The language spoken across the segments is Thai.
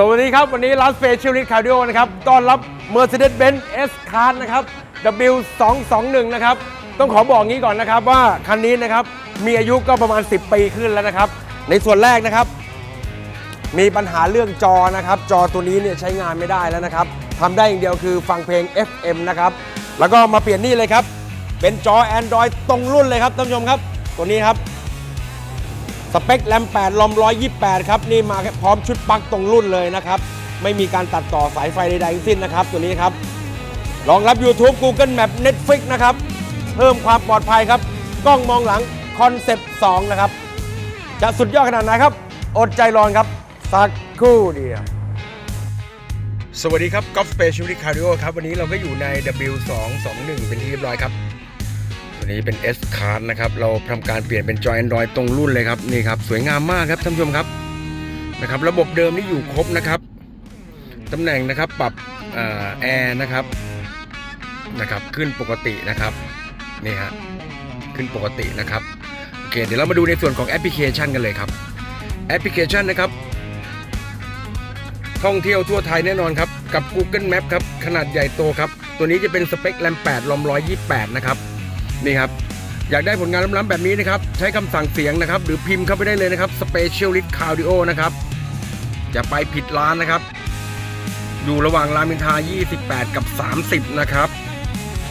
สวัสดีครับ วันนี้ร้าน Specialist Cardio นะครับต้อนรับ Mercedes-Benz S Class นะครับ W221 นะครับ ต้องขอบอกงี้ก่อนนะครับว่าคันนี้นะครับ มีอายุก็ประมาณ 10 ปีขึ้นแล้วนะครับ ในส่วนแรกนะครับ มีปัญหาเรื่องจอนะครับ จอตัวนี้เนี่ยใช้งานไม่ได้แล้วนะครับทำได้อย่างเดียวคือฟังเพลง FM นะครับ แล้วก็มาเปลี่ยนนี่เลยครับ เป็นจอ Android ตรงรุ่นเลยครับท่านผู้ชมครับ ตัวนี้ครับ สเปคแรม8ลอม128 ครับ นี่มาพร้อมชุดปลั๊กตรงรุ่นเลยนะครับ ไม่มีการตัดต่อสายไฟใดๆทั้งสิ้นนะครับ ตัวนี้ครับรองรับ YouTube Google Map Netflix นะครับ เพิ่มความปลอดภัยครับ กล้องมองหลังคอนเซปต์2นะครับ จะสุดยอดขนาดไหนครับ อดใจรอนครับ สักครู่เดียวสวัสดีครับกอล์ฟสเปเชียลิคาร์ดิโอครับ วันนี้เราก็อยู่ใน W221 เป็นที่เรียบร้อยครับ วันนี้เป็น S Card นะครับ เราทำการเปลี่ยนเป็นจอ Android ตรงรุ่นเลยครับนี่ครับสวยงามมากครับท่านผู้ชมครับนะครับ ระบบเดิมนี่อยู่ครบนะครับตำแหน่งนะครับปรับแอร์นะครับนะครับ ขึ้นปกตินะครับนี่ฮะขึ้นปกตินะครับโอเคเดี๋ยวเรามาดูในส่วนของแอปพลิเคชันกันเลยครับแอปพลิเคชันนะครับ ท่องเที่ยวทั่วไทยแน่นอนครับ กับ Google Map ครับ ขนาดใหญ่โตครับ ตัวนี้จะเป็นสเปคแรม8ลอม128 นะครับ นี่ครับ อยากได้ผลงานล้ำๆแบบนี้นะครับ ใช้คำสั่งเสียงนะครับ หรือพิมพ์เข้าไปได้เลยนะครับ Specialist Cardio นะครับ จะไปผิดร้านนะครับ อยู่ระหว่างรามอินทรา28 กับ 30 นะครับ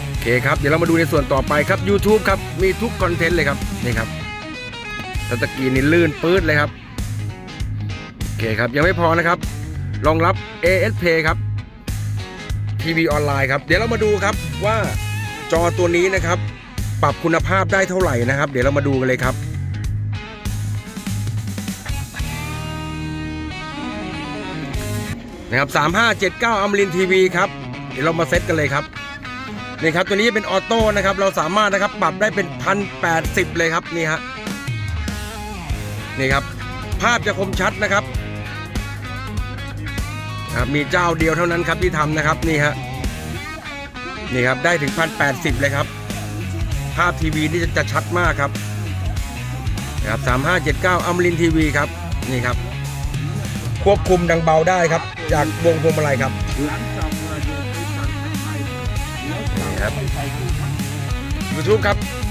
โอเคครับ เดี๋ยวเรามาดูในส่วนต่อไปครับ YouTube ครับ มีทุกคอนเทนต์เลยครับ นี่ครับสตะกรีนนี่ลื่นปื๊ดเลยครับโอเคครับ ยังไม่พอนะครับรองรับ ASPay ครับทีวีออนไลน์ครับ เดี๋ยวเรามาดูครับว่าจอตัวนี้นะครับ ปรับคุณภาพได้เท่าไหร่นะครับ เดี๋ยวเรามาดูกันเลยครับนะครับ3579อัมรินทีวีครับ เดี๋ยวเรามาเซตกันเลยครับนี่ครับตัวนี้เป็นออโต้นะครับ เราสามารถนะครับปรับได้เป็นพันแปดสิบเลยครับนี่ฮะนี่ครับ ภาพจะคมชัดนะครับครับมีเจ้าเดียวเท่านั้นครับที่ทำนะครับนี่ฮะนี่ครับได้ถึงพันแปดสิบเลยครับ ภาพทีวีนี่จะชัดมากครับนะครับสามห้าเจ็ดเก้าอัมรินทีวีครับนี่ครับ ควบคุมดังเบาได้ครับ จากวงพวงมาลัยครับนี่ครับไปใส่ตู้พักรับครับ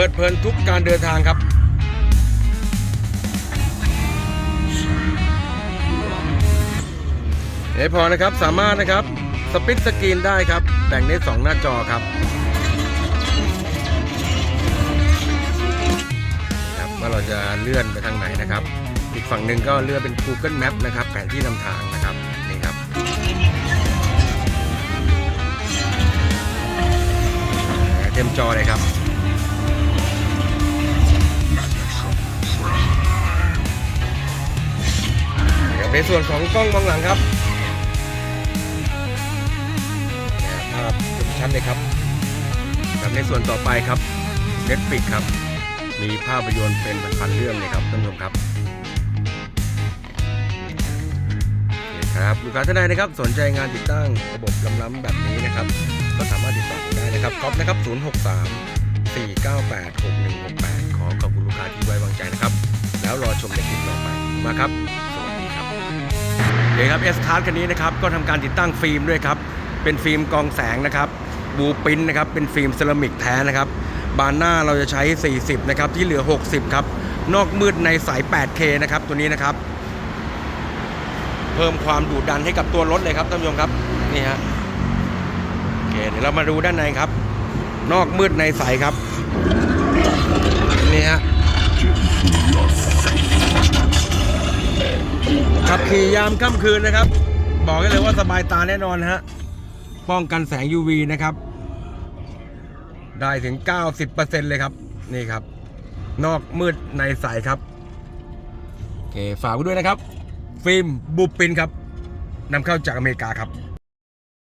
เปิดเพลินทุกการเดินทางครับ เอพอนะครับสามารถนะครับสปิทสกรีนได้ครับแบ่งได้ 2 หน้าจอครับครับว่าเราจะเลื่อนไปทางไหนนะครับ อีกฝั่งหนึ่งก็เลื่อนเป็น Google Map นะครับ แผนที่นำทางนะครับนี่ครับเต็มจอเลยครับ ในส่วนของกล้องมองหลังครับภาพคมชัดเลยครับกับในส่วนต่อไปครับ Netflix ครับ มีภาพยนตร์เป็นพันเรื่องเลยครับท่านผู้ชมครับครับลูกค้าท่านใดนะครับสนใจงานติดตั้งระบบล้ำๆแบบนี้นะครับ ก็สามารถติดต่อได้นะครับก๊อฟนะครับ 063 498 6168 ขอขอบคุณลูกค้าที่ไว้วางใจนะครับ แล้วรอชมในคลิปต่อไปมาครับ โอเคครับเอสคาร์คันนี้นะครับก็ทำการติดตั้งฟิล์มด้วยครับ เป็นฟิล์มกองแสงนะครับบูปินนะครับเป็นฟิล์มเซรามิกแท้นะครับบานหน้าเราจะใช้ 40 นะครับ ที่เหลือ 60 ครับ นอกมืดในสาย 8K นะครับ ตัวนี้นะครับ เพิ่มความดุดันให้กับตัวรถเลยครับท่านผู้ชมครับ นี่ฮะโอเคเดี๋ยวเรามาดูด้านในครับ นอกมืดในใสครับ นี่ฮะ ขับขี่ยามค่ำคืนนะครับ บอกได้เลยว่าสบายตาแน่นอนฮะ ป้องกันแสง UV นะครับ ได้ถึง 90%เลยครับ นี่ครับ นอกมืดในใสครับ โอเค ฝากไว้ด้วยนะครับ ฟิล์มบูปินครับนำเข้าจากอเมริกาครับ